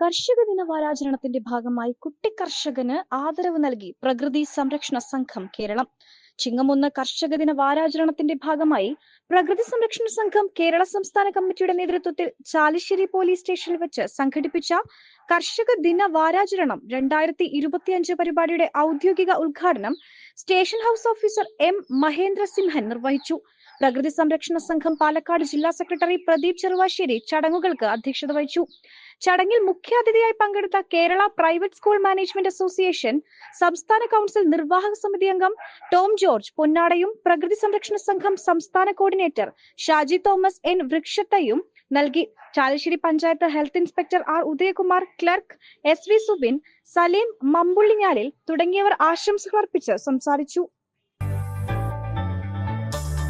കർഷക ദിന വാരാചരണത്തിന്റെ ഭാഗമായി കുട്ടി കുട്ടിക്കർഷകന് ആദരവ് നൽകി പ്രകൃതി സംരക്ഷണ സംഘം കേരളം. ചിങ്ങമൊന്ന് കർഷക ദിന വാരാചരണത്തിന്റെ ഭാഗമായി പ്രകൃതി സംരക്ഷണ സംഘം കേരള സംസ്ഥാന കമ്മിറ്റിയുടെ നേതൃത്വത്തിൽ ചാലിശ്ശേരി പോലീസ് സ്റ്റേഷനിൽ വെച്ച് സംഘടിപ്പിച്ച കർഷക ദിന വാരാചരണം രണ്ടായിരത്തി ഇരുപത്തിയഞ്ച് പരിപാടിയുടെ ഔദ്യോഗിക ഉദ്ഘാടനം station house officer M Mahendra Simhan നിർവഹിച്ചു. പ്രകൃതി സംരക്ഷണ സംഘം പാലക്കാട് ജില്ലാ സെക്രട്ടറി പ്രദീപ് ചെറുവാശ്ശേരി ചടങ്ങുകൾക്ക് അധ്യക്ഷത വഹിച്ചു. ചടങ്ങിൽ മുഖ്യാതിഥിയായി പങ്കെടുത്ത Kerala private school management association സംസ്ഥാന കൗൺസിൽ നിർവാഹക സമിതി അംഗം ടോം ജോർജ് പൊന്നാടയും പ്രകൃതി സംരക്ഷണ സംഘം സംസ്ഥാന കോർഡിനേറ്റർ ഷാജി തോമസ് എൻ വൃക്ഷത്തയും നൽകി. Chalissery panchayat health inspector R Udayakumar clerk S V Subin Saleem Mampullinjalil തുടങ്ങിയവർ ആശംസകൾ അർപ്പിച്ച് സംസാരിച്ചു.